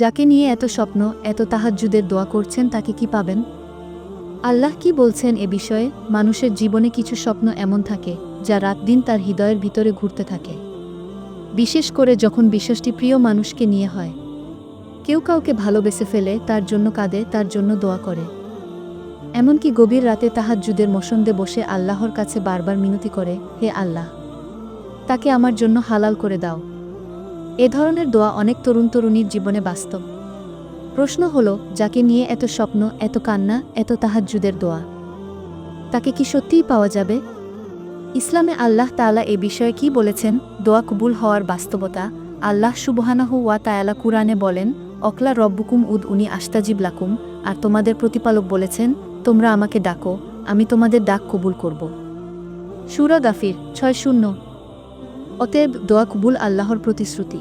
যাকে নিয়ে এত স্বপ্ন, এত তাহাজ্জুদের দোয়া করছেন তাকে কি পাবেন? আল্লাহ কি বলছেন এ বিষয়ে? মানুষের জীবনে কিছু স্বপ্ন এমন থাকে, যা রাত দিন তার হৃদয়ের ভিতরে ঘুরতে থাকে। বিশেষ করে যখন বিশ্বাসটি প্রিয় মানুষকে নিয়ে হয়। কেউ কাউকে ভালোবেসে ফেলে, তার জন্য কাঁদে, তার জন্য দোয়া করে। এমনকি গভীর রাতে তাহাজ্জুদের মসন্দে বসে আল্লাহর কাছে বারবার মিনতি করে, হে আল্লাহ, তাকে আমার জন্য হালাল করে দাও। এ ধরনের দোয়া অনেক তরুণ তরুণীর জীবনে বাস্তব। প্রশ্ন হলো, যাকে নিয়ে এত স্বপ্ন, এত কান্না, এত তাহাজ্জুদের দোয়া? তাকে কি সত্যিই পাওয়া যাবে? ইসলামে আল্লাহ তাআলা এ বিষয়ে কি বলেছেন? দোয়া কবুল হওয়ার বাস্তবতা? আল্লাহ সুবহানাহু ওয়া তায়ালা কুরআনে বলেন, অকলা রব্বুকুম উদ উনি আস্তাজিব লাকুম। আর তোমাদের প্রতিপালক বলেছেন, তোমরা আমাকে ডাকো, আমি তোমাদের ডাক কবুল করব। সুরা গাফির, ছয় শূন্য। অতএব দোয়া কবুল আল্লাহর প্রতিশ্রুতি।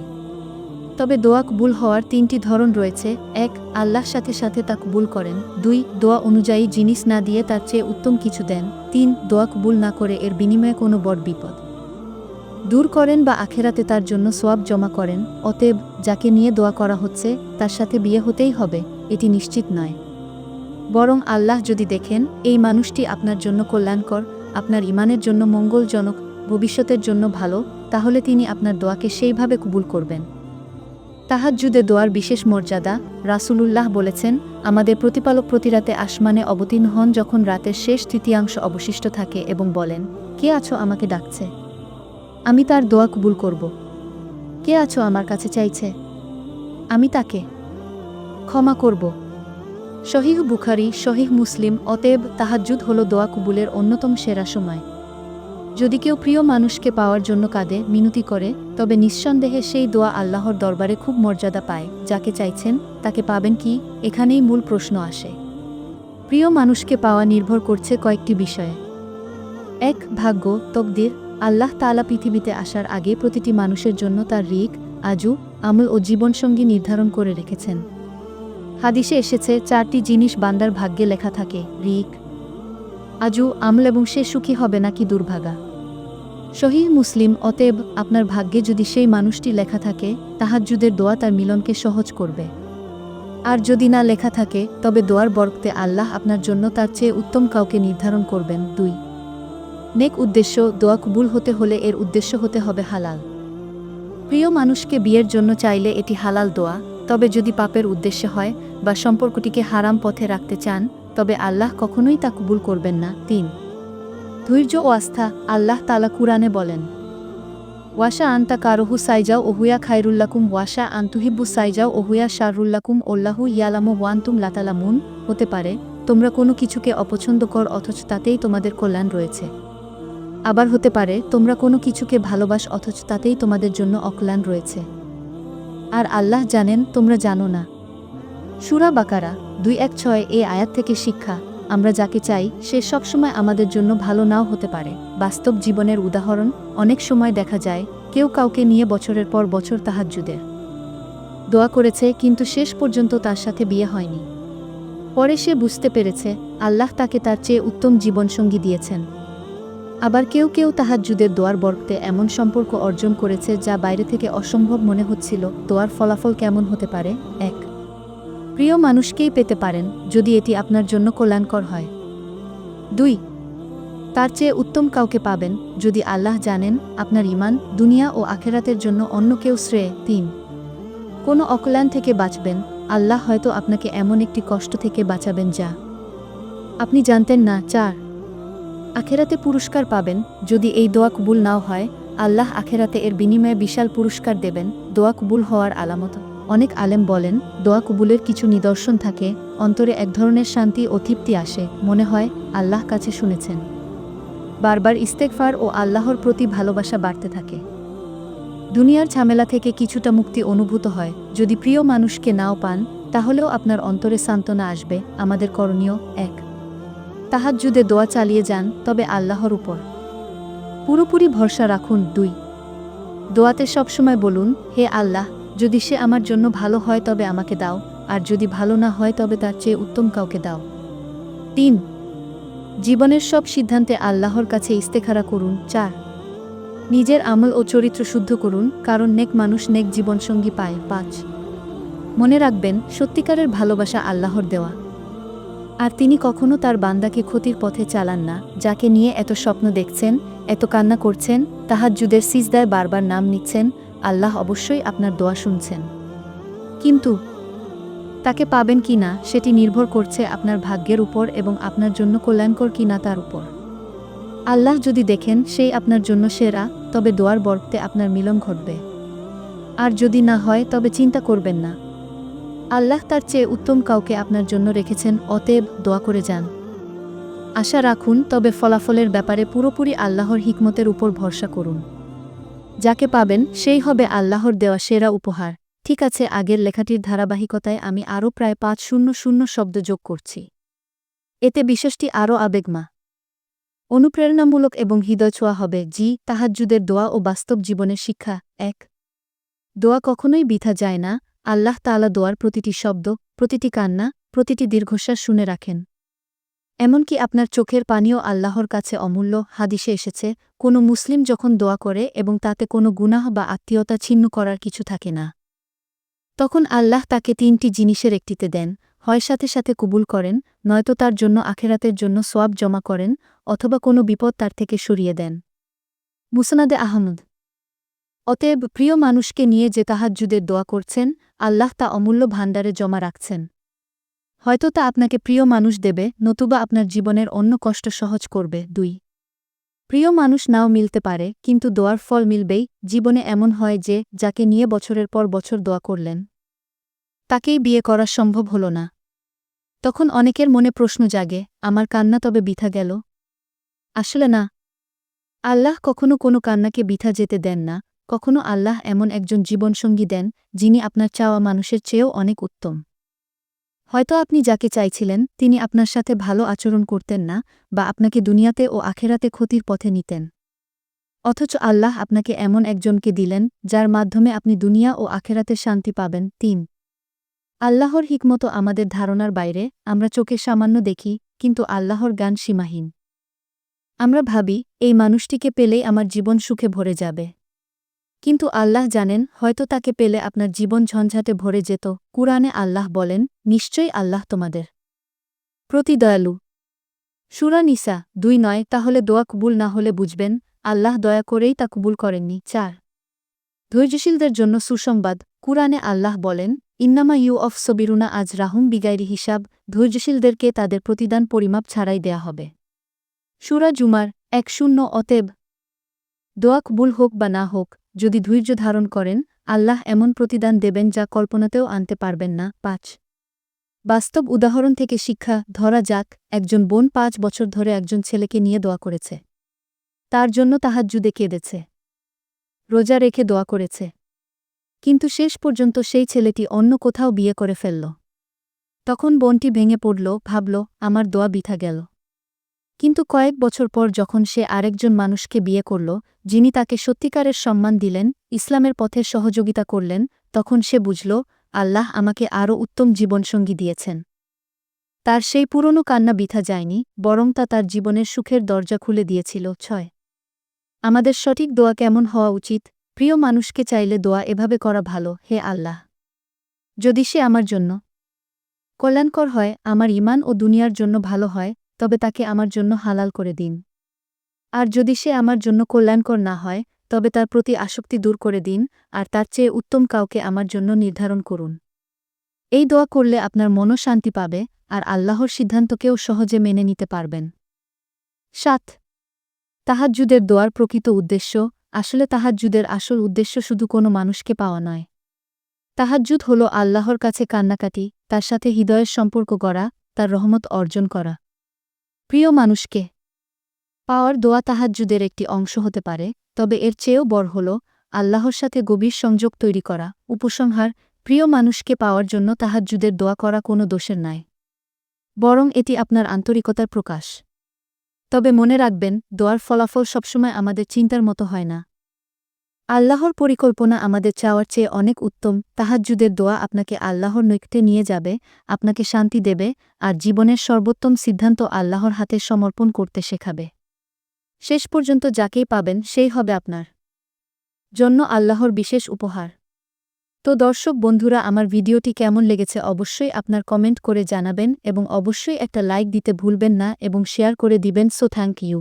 তবে দোয়া কবুল হওয়ার তিনটি ধরন রয়েছে। এক, আল্লাহর সাথে সাথে তা কবুল করেন। দুই, দোয়া অনুযায়ী জিনিস না দিয়ে তার চেয়ে উত্তম কিছু দেন। তিন, দোয়া কবুল না করে এর বিনিময়ে কোনো বড় বিপদ। দূর করেন বা আখেরাতে তার জন্য সোয়াব জমা করেন। অতএব, যাকে নিয়ে দোয়া করা হচ্ছে, তার সাথে বিয়ে হতেই হবে, এটি নিশ্চিত নয়। বরং আল্লাহ যদি দেখেন, এই মানুষটি আপনার জন্য কল্যাণকর, আপনার ইমানের জন্য মঙ্গলজনক, ভবিষ্যতের জন্য ভালো, তাহলে তিনি আপনার দোয়াকে সেইভাবে কবুল করবেন। তাহাজ্জুদে দোয়ার বিশেষ মর্যাদা রাসূলুল্লাহ বলেছেন, আমাদের প্রতিপালক প্রতিরাতে আসমানে অবতীর্ণ হন যখন রাতের শেষ তৃতীয়াংশ অবশিষ্ট থাকে এবং বলেন, কে আছো আমাকে ডাকছে? আমি তার দোয়া কবুল করব। কে আছো আমার কাছে চাইছে? আমি তাকে ক্ষমা করব। শহীহ বুখারি শহীহ মুসলিম অতএব তাহাজ্জুদ হল দোয়া কবুলের অন্যতম সেরা সময়। যদি কেউ প্রিয় মানুষকে পাওয়ার জন্য কাঁদে, মিনতি করে, তবে নিঃসন্দেহে সেই দোয়া আল্লাহর দরবারে খুব মর্যাদা পায়, যাকে চাইছেন, তাকে পাবেন কি? এখানেই মূল প্রশ্ন আসে। প্রিয় মানুষকে পাওয়া নির্ভর করছে কয়েকটি বিষয়ে। এক, ভাগ্য, তকদির, আল্লাহ তাআলা পৃথিবীতে আসার আগে প্রতিটি মানুষের জন্য তার রিক, আজু, আমল ও জীবনসঙ্গী নির্ধারণ করে রেখেছেন। হাদিসে এসেছে, চারটি জিনিস বান্দার ভাগ্যে লেখা থাকে, রিক আজু আমল এবং সে সুখী হবে নাকি দুর্ভাগা? শহীদ মুসলিম, অতএব আপনার ভাগ্যে যদি সেই মানুষটি লেখা থাকে, তাহাজ্জুদের দোয়া তার মিলনকে সহজ করবে। আর যদি না লেখা থাকে, তবে দোয়ার বরকতে আল্লাহ আপনার জন্য তার চেয়ে উত্তম কাউকে নির্ধারণ করবেন। দুই, নেক উদ্দেশ্য, দোয়া কবুল হতে হলে এর উদ্দেশ্য হতে হবে হালাল। প্রিয় মানুষকে বিয়ের জন্য চাইলে এটি হালাল দোয়া, তবে যদি পাপের উদ্দেশ্যে হয় বা সম্পর্কটিকে হারাম পথে রাখতে চান তবে আল্লাহ কখনোই তা কবুল করবেন না। তিন, ধৈর্য ও আস্থা আল্লাহ তালা কুরআনে বলেন, ওয়াশা আন্তা কারহু সাইজাও ওহুয়া খায়রুল্লাকুম ওয়াশা আন্তুহিব্বু সাইজাও ওহুয়া শারুল্লাকুম ওল্লাহু ইয়ালামু ওয়ান্তুম লাতালামুন। হতে পারে, তোমরা কোনো কিছুকে অপছন্দ কর অথচ তাতেই তোমাদের কল্যাণ রয়েছে। আবার হতে পারে, তোমরা কোনো কিছুকে ভালোবাস অথচ তাতেই তোমাদের জন্য অকল্যাণ রয়েছে। আর আল্লাহ জানেন, তোমরা জানো না। সুরা বাকারা দুই এক ছয় এ আয়াত থেকে শিক্ষা, আমরা যাকে চাই সে সবসময় আমাদের জন্য ভালো নাও হতে পারে। বাস্তব জীবনের উদাহরণ, অনেক সময় দেখা যায়, কেউ কাউকে নিয়ে বছরের পর বছর তাহাজ্জুদের। দোয়া করেছে, কিন্তু শেষ পর্যন্ত তার সাথে বিয়ে হয়নি। পরে সে বুঝতে পেরেছে, আল্লাহ তাকে তার চেয়ে উত্তম জীবনসঙ্গী দিয়েছেন। আবার কেউ কেউ তাহাজ্জুদের দোয়ার বর্গতে এমন সম্পর্ক অর্জন করেছে যা বাইরে থেকে অসম্ভব মনে হচ্ছিল, দোয়ার ফলাফল কেমন হতে পারে? এক প্রিয় মানুষকেই পেতে পারেন যদি এটি আপনার জন্য কল্যাণকর হয়। দুই, তার চেয়ে উত্তম কাউকে পাবেন যদি আল্লাহ জানেন আপনার ইমান দুনিয়া ও আখেরাতের জন্য অন্য কেউ শ্রেয়। তিন, কোনো অকল্যাণ থেকে বাঁচবেন, আল্লাহ হয়তো আপনাকে এমন একটি কষ্ট থেকে বাঁচাবেন যা আপনি জানতেন না। চার, আখেরাতে পুরস্কার পাবেন যদি এই দোয়া কবুল নাও হয়, আল্লাহ আখেরাতে এর বিনিময়ে বিশাল পুরস্কার দেবেন, দোয়া কবুল হওয়ার আলামত অনেক আলেম বলেন, দোয়া কবুলের কিছু নিদর্শন থাকে, অন্তরে এক ধরনের শান্তি ও তৃপ্তি আসে, মনে হয় আল্লাহ কাছে শুনেছেন। বারবার ইস্তেকফার ও আল্লাহর প্রতি ভালোবাসা বাড়তে থাকে। দুনিয়ার ঝামেলা থেকে কিছুটা মুক্তি অনুভূত হয়। যদি প্রিয় মানুষকে নাও পান, তাহলেও আপনার অন্তরে সান্ত্বনা আসবে, আমাদের করণীয় এক। তাহাজ্জুদে দোয়া চালিয়ে যান, তবে আল্লাহর উপর। পুরোপুরি ভরসা রাখুন, দুই। দোয়াতে সবসময় বলুন, হে আল্লাহ যদি সে আমার জন্য ভালো হয় তবে আমাকে দাও, আর যদি ভালো না হয় তবে তার চেয়ে উত্তম কাউকে দাও। তিন, জীবনের সব সিদ্ধান্তে আল্লাহর কাছে ইস্তেখারা করুন। চার, নিজের আমল ও চরিত্র শুদ্ধ করুন, কারণ নেক মানুষ নেক জীবনসঙ্গী পায়। পাঁচ, মনে রাখবেন, সত্যিকারের ভালোবাসা আল্লাহর দেওয়া। আর তিনি কখনো তার বান্দাকে ক্ষতির পথে চালান না, যাকে নিয়ে এত স্বপ্ন দেখছেন, এত কান্না করছেন তাহার তাহাজ্জুদের সিজদায় বারবার নাম নিচ্ছেন আল্লাহ অবশ্যই আপনার দোয়া শুনছেন। কিন্তু তাকে পাবেন কি না, সেটি নির্ভর করছে আপনার ভাগ্যের উপর এবং আপনার জন্য কল্যাণকর কি না তার উপর। আল্লাহ যদি দেখেন সেই আপনার জন্য সেরা, তবে দোয়ার বর্তে আপনার মিলন ঘটবে। আর যদি না হয়, তবে চিন্তা করবেন না। আল্লাহ তার চেয়ে উত্তম কাউকে আপনার জন্য রেখেছেন, অতএব দোয়া করে যান। আশা রাখুন, তবে ফলাফলের ব্যাপারে পুরোপুরি আল্লাহর হিকমতের উপর ভরসা করুন। যাকে পাবেন, সেই হবে আল্লাহর দেওয়া সেরা উপহার। ঠিক আছে, আগের লেখাটির ধারাবাহিকতায় আমি আরও প্রায় পাঁচ শূন্য শূন্য শব্দ যোগ করছি। এতে বিশেষটি আরও আবেগমা অনুপ্রেরণামূলক এবং হৃদয় ছোঁয়া হবে। জি, তাহাজ্জুদের দোয়া ও বাস্তব জীবনের শিক্ষা। এক। দোয়া কখনোই বিথা যায় না। আল্লাহ তালা দোয়ার প্রতিটি শব্দ, প্রতিটি কান্না, প্রতিটি দীর্ঘশ্বাস শুনে রাখেন। এমনকি আপনার চোখের পানিও আল্লাহর কাছে অমূল্য, হাদিসে এসেছে, কোনো মুসলিম যখন দোয়া করে এবং তাতে কোনো গুনাহ বা আত্মীয়তা ছিন্ন করার কিছু থাকে না। তখন আল্লাহ তাকে তিনটি জিনিসের একটিতে দেন, হয় সাথে সাথে কবুল করেন, নয়তো তার জন্য আখেরাতের জন্য সোয়াব জমা করেন, অথবা কোনো বিপদ তার থেকে সরিয়ে দেন। মুসনাদে আহমদ। অতএব প্রিয় মানুষকে নিয়ে যে তাহাজ্জুদের দোয়া করছেন, আল্লাহ তা অমূল্য ভাণ্ডারে জমা রাখছেন। হয়তো তা আপনাকে প্রিয় মানুষ দেবে, নতুবা আপনার জীবনের অন্য কষ্ট সহজ করবে। দুই। প্রিয় মানুষ নাও মিলতে পারে, কিন্তু দোয়ার ফল মিলবেই, জীবনে এমন হয় যে, যাকে নিয়ে বছরের পর বছর দোয়া করলেন। তাকেই বিয়ে করা সম্ভব হল না। তখন অনেকের মনে প্রশ্ন জাগে, আমার কান্না তবে বিথা গেল? আসলে না। আল্লাহ কখনো কোনো কান্নাকে বিথা যেতে দেন না। কখনো আল্লাহ এমন একজন জীবনসঙ্গী দেন, যিনি আপনার চাওয়া মানুষের চেয়েও অনেক উত্তম। হয়তো আপনি যাকে চাইছিলেন, তিনি আপনার সাথে ভালো আচরণ করতেন না বা আপনাকে দুনিয়াতে ও আখেরাতে ক্ষতির পথে নিতেন। অথচ আল্লাহ আপনাকে এমন একজনকে দিলেন, যার মাধ্যমে আপনি দুনিয়া ও আখেরাতে শান্তি পাবেন। তিন, আল্লাহর হিকমত আমাদের ধারণার বাইরে, আমরা চোখে সামান্য দেখি, কিন্তু আল্লাহর গান সীমাহীন। আমরা ভাবি, এই মানুষটিকে পেলেই আমার জীবন সুখে ভরে যাবে। কিন্তু আল্লাহ জানেন, হয়তো তাকে পেলে আপনার জীবন ঝঞ্ঝাটে ভরে যেত। কুরআনে আল্লাহ বলেন, নিশ্চয়ই আল্লাহ তোমাদের প্রতি দয়ালু। সুরা নিসা দুই নয়, তাহলে দোয়া কবুল না হলে বুঝবেন, আল্লাহ দয়া করেই তা কবুল করেননি। চার, ধৈর্যশীলদের জন্য সুসংবাদ। কুরআনে আল্লাহ বলেন, ইন্নামা ইউ অফ সবিরুনা আজ রাহুম বিগাইরি হিসাব, ধৈর্যশীলদেরকে তাদের প্রতিদান পরিমাপ ছাড়াই দেয়া হবে। সুরা জুমার এক শূন্য অতেব দোয়া কবুল হোক বা না হোক যদি ধৈর্য ধারণ করেন, আল্লাহ এমন প্রতিদান দেবেন যা কল্পনাতেও আনতে পারবেন না। পাঁচ। বাস্তব উদাহরণ থেকে শিক্ষা, ধরা যাক, একজন বোন পাঁচ বছর ধরে একজন ছেলেকে নিয়ে দোয়া করেছে। তার জন্য তাহাজ্জুদে কেঁদেছে। রোজা রেখে দোয়া করেছে। কিন্তু শেষ পর্যন্ত সেই ছেলেটি অন্য কোথাও বিয়ে করে ফেলল। তখন বোনটি ভেঙে পড়ল, ভাবল, আমার দোয়া বিথা গেল। কিন্তু কয়েক বছর পর যখন সে আরেকজন মানুষকে বিয়ে করল, যিনি তাকে সত্যিকারের সম্মান দিলেন, ইসলামের পথে সহযোগিতা করলেন, তখন সে বুঝল, আল্লাহ আমাকে আরও উত্তম জীবনসঙ্গী দিয়েছেন। তার সেই পুরনো কান্না বিথা যায়নি, বরং তা তার জীবনের সুখের দরজা খুলে দিয়েছিল। ছয়। আমাদের সঠিক দোয়া কেমন হওয়া উচিত? প্রিয় মানুষকে চাইলে দোয়া এভাবে করা ভালো, হে আল্লাহ। যদি সে আমার জন্য কল্যাণকর হয়, আমার ইমান ও দুনিয়ার জন্য ভালো হয় তবে তাকে আমার জন্য হালাল করে দিন। আর যদি সে আমার জন্য কল্যাণকর না হয়, তবে তার প্রতি আসক্তি দূর করে দিন, আর তার চেয়ে উত্তম কাউকে আমার জন্য নির্ধারণ করুন। এই দোয়া করলে আপনার মনও শান্তি পাবে, আর আল্লাহর সিদ্ধান্তকেও সহজে মেনে নিতে পারবেন। সাত। তাহাজ্জুদের দোয়ার প্রকৃত উদ্দেশ্য, আসলে তাহাজ্জুদের আসল উদ্দেশ্য শুধু কোনো মানুষকে পাওয়া নয়। তাহাজ্জুদ হল আল্লাহর কাছে কান্নাকাটি, তার সাথে হৃদয়ের সম্পর্ক গড়া, তার রহমত অর্জন করা। প্রিয় মানুষকে, পাওয়ার দোয়া তাহাজ্জুদের একটি অংশ হতে পারে, তবে এর চেয়েও বড় হল আল্লাহর সাথে গভীর সংযোগ তৈরি করা, উপসংহার, প্রিয় মানুষকে পাওয়ার জন্য তাহাজ্জুদের দোয়া করা কোনো দোষের নাই। বরং এটি আপনার আন্তরিকতার প্রকাশ। তবে মনে রাখবেন, দোয়ার ফলাফল সবসময় আমাদের চিন্তার মতো হয় না। আল্লাহর পরিকল্পনা আমাদের চাওয়ার চেয়ে অনেক উত্তম। তাহাজ্জুদের দোয়া আপনাকে আল্লাহর নৈকটে নিয়ে যাবে, আপনাকে শান্তি দেবে আর জীবনের সর্বোত্তম সিদ্ধান্ত আল্লাহর হাতে সমর্পণ করতে শেখাবে। শেষ পর্যন্ত যাকেই পাবেন, সেই হবে আপনার জন্য আল্লাহর বিশেষ উপহার। তো দর্শক বন্ধুরা, আমার ভিডিওটি কেমন লেগেছে অবশ্যই আপনার কমেন্ট করে জানাবেন এবং অবশ্যই একটা লাইক দিতে ভুলবেন না এবং শেয়ার করে দিবেন। So thank you.